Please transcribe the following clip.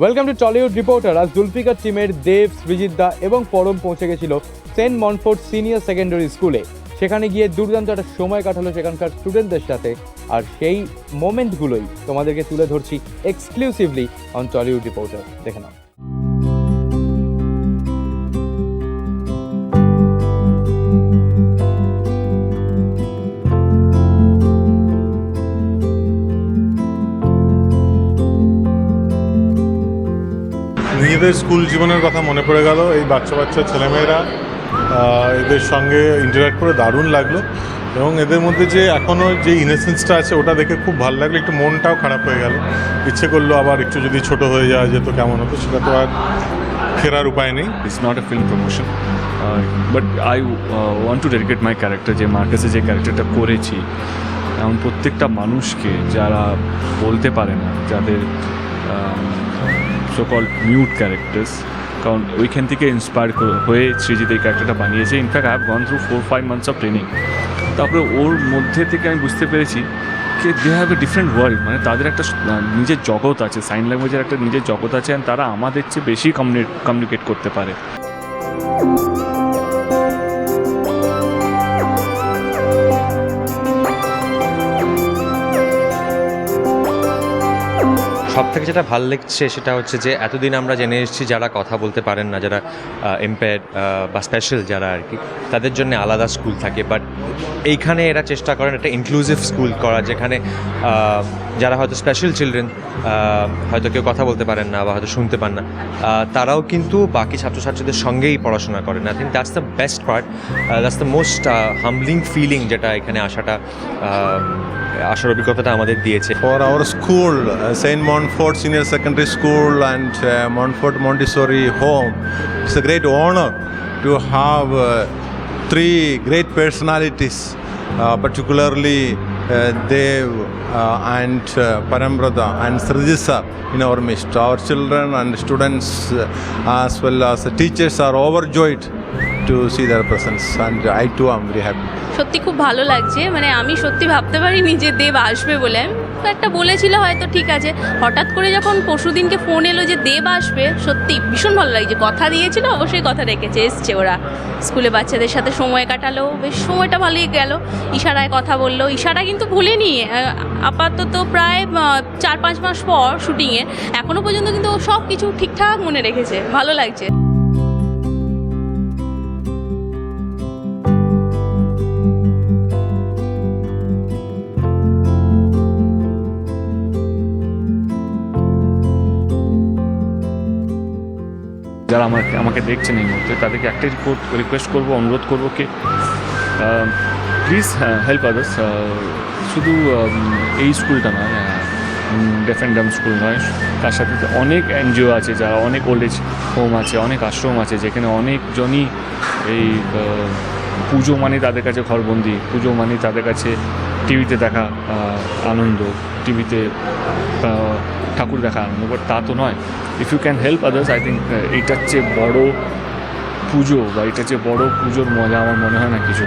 Welcome to Tollywood reporter আজ জুলফিকার টিমের দেব সৃজিত দা এবং পরম পৌঁছে গেছিল সেন্ট মনফোর্ড সিনিয়র সেকেন্ডারি স্কুলে সেখানে গিয়ে দুর্দান্ত একটা সময় কাটালো সেখানকার স্টুডেন্টদের সাথে। আর সেই মোমেন্টগুলোই তোমাদেরকে তুলে ধরছি এক্সক্লুসিভলি অন টলিউড রিপোর্টার দেখে নাও। নিজেদের স্কুল জীবনের কথা মনে পড়ে গেল। এই বাচ্চা বাচ্চা ছেলেমেয়েরা এদের সঙ্গে ইন্টারাক্ট করে দারুণ লাগল এবং এদের মধ্যে যে এখনও যে ইনোসেন্সটা আছে ওটা দেখে খুব ভালো লাগল। একটু মনটাও খারাপ হয়ে গেল। ইচ্ছে করল আবার একটু যদি ছোট হয়ে যাওয়া যেত কেমন হতো সেটা তো আর ফেরার উপায় নেই। It's not a film promotion. But I I uh, want to dedicate my character যে মার্কাসে যে ক্যারেক্টারটা করেছি এমন প্রত্যেকটা মানুষকে যারা বলতে পারে না যাদের সোকল মিউট ক্যারেক্টার্স কারণ ওইখান থেকে ইন্সপায়ার হয়ে সৃজিত এই ক্যারেক্টারটা বানিয়েছে। In fact I have gone through four five months of training তারপরে ওর মধ্যে থেকে আমি বুঝতে পেরেছি যে they have a different world মানে তাদের একটা নিজের জগৎ আছে। সাইন ল্যাঙ্গুয়েজের একটা নিজের জগৎ আছে। And তারা আমাদের চেয়ে বেশি কমিউনিকেট করতে পারে। সব থেকে যেটা ভালো লাগছে সেটা হচ্ছে যে এতদিন আমরা জেনে এসেছি যারা কথা বলতে পারেন না, যারা এম্পায়ার বা স্পেশাল যারা আর কি, তাদের জন্য আলাদা স্কুল থাকে বাট এইখানে এরা চেষ্টা করেন একটা ইনক্লুসিভ স্কুল করা যেখানে যারা হয়তো স্পেশাল চিলড্রেন হয়তো কেউ কথা বলতে পারেন না বা হয়তো শুনতে পান না তারাও কিন্তু বাকি ছাত্রছাত্রীদের সঙ্গেই পড়াশোনা করেন। I think that's the best part that's the most humbling feeling যেটা এখানে আসাটা আসার অভিজ্ঞতাটা আমাদের দিয়েছে। For our school saint Saint senior secondary school and and uh, home it's great honor to have uh, three great personalities, uh, particularly uh, Dev uh, and uh, Parambrata and Srijisa in our midst. Our children and students, uh, as well as teachers, are overjoyed to see their presence, and I too am very happy. সত্যি খুব ভালো লাগছে মানে আমি সত্যি ভাবতে পারিনি যে দেব আসবে বলে তো একটা বলেছিল হয়তো ঠিক আছে। হঠাৎ করে যখন পরশু দিনকে ফোন এলো যে দেব আসবে, সত্যি ভীষণ ভালো লাগছে। কথা দিয়েছিল, অবশ্যই কথা রেখেছে, এসছে ওরা। স্কুলে বাচ্চাদের সাথে সময় কাটালো, বেশ সময়টা ভালোই গেল। ইশারায় কথা বলল। ইশারা কিন্তু ভুলেনি আপাতত প্রায় চার পাঁচ মাস পর শুটিংয়ের এখনও পর্যন্ত কিন্তু সব কিছু ঠিকঠাক মনে রেখেছে। ভালো লাগছে। যারা আমাকে আমাকে দেখছেন এই মুহূর্তে, তাদেরকে একটাই রিপোর্ট রিকোয়েস্ট করব, অনুরোধ করব কি প্লিজ হেল্প আদার্স শুধু এই স্কুলটা নয় ডেফ স্কুল নয়, তার সাথে অনেক এনজিও আছে, যারা অনেক ওল্ড এজ হোম আছে, অনেক আশ্রম আছে, যেখানে অনেকজনই এই পুজো মানে তাদের কাছে ঘরবন্দি, পুজো মানে তাদের কাছে টিভিতে দেখা আনন্দ, টিভিতে ঠাকুর দেখা আনন্দ বাট তা তো নয়। If you can help others I think এইটার চেয়ে বড়ো পুজো বা এটার চেয়ে বড়ো পুজোর মজা আমার মনে হয় না কিছু